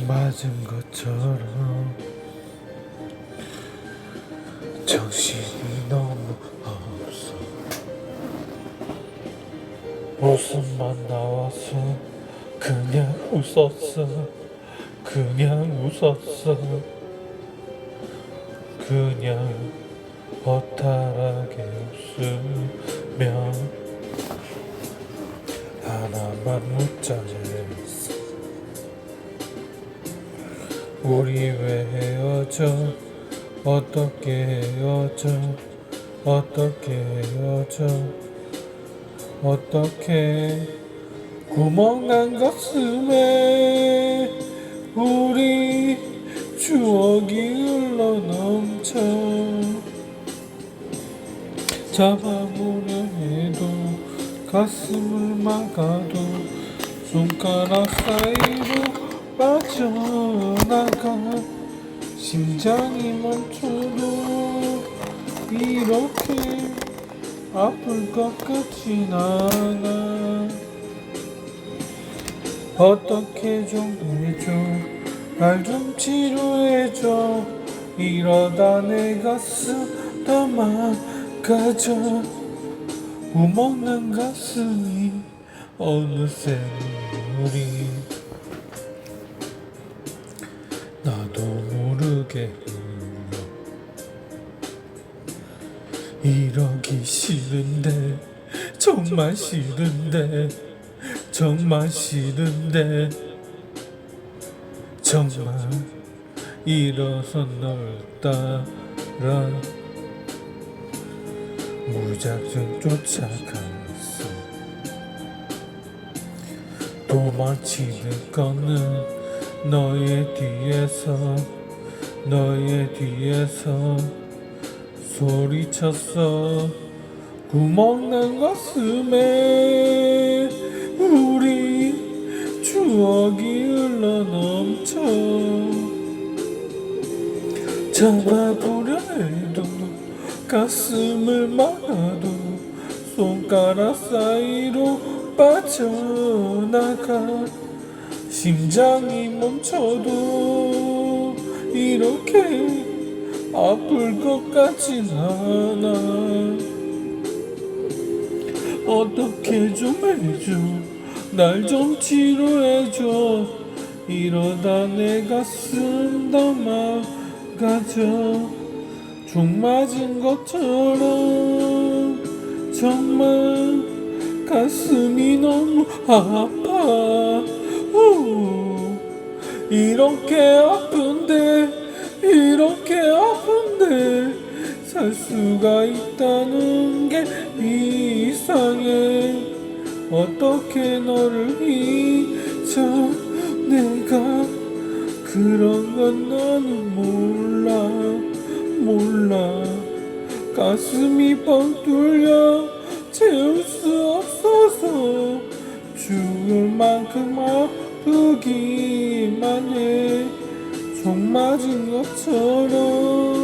총 맞은 것처럼 정신이 너무 없어. 웃음만 나와서 그냥 웃었어. 그냥 웃었어. 그냥 허탈하게 웃으며 하나만 했 우리 왜 헤어져? 어떻게 헤어져? 어떻게 헤어져? 어떻게 구멍 난 가슴에 우리 추억이 흘러 넘쳐? 잡아보려 해도 가슴을 막아도 손가락 사이로 빠져나가. 심장이 멈춰도 이렇게 아플 것 같진 않아. 어떻게 좀 해줘? 날 좀 치료해줘. 이러다 내 가슴 더 막아져. 구멍난 가슴이 어느새 눈물 흘러 이러기 싫은데 정말 싫은데 정말 싫은데. 정말 일어서 널 따라 무작정 쫓아갔어 도망치는 거는 너의 뒤에서 너의 뒤에서 소리쳤어. 구멍난 가슴에 우리 추억이 흘러 넘쳐. 잡아보려 해도 가슴을 막아도 손가락 사이로 빠져나가. 심장이 멈춰도 이렇게 아플 것 같진 않아. 어떻게 좀 해줘. 날 좀 치료해줘. 이러다 내 가슴 다 막아져 총 맞은 것처럼 정말 가슴이 너무 아파. 우, 이렇게 아픈 살 수가 있다는 게 이상해. 어떻게 너를 잊어 내가? 그런 건 너는 몰라 몰라. 가슴이 뻥 뚫려 채울 수 없어서 죽을 만큼 아프기만 해총 맞은 것처럼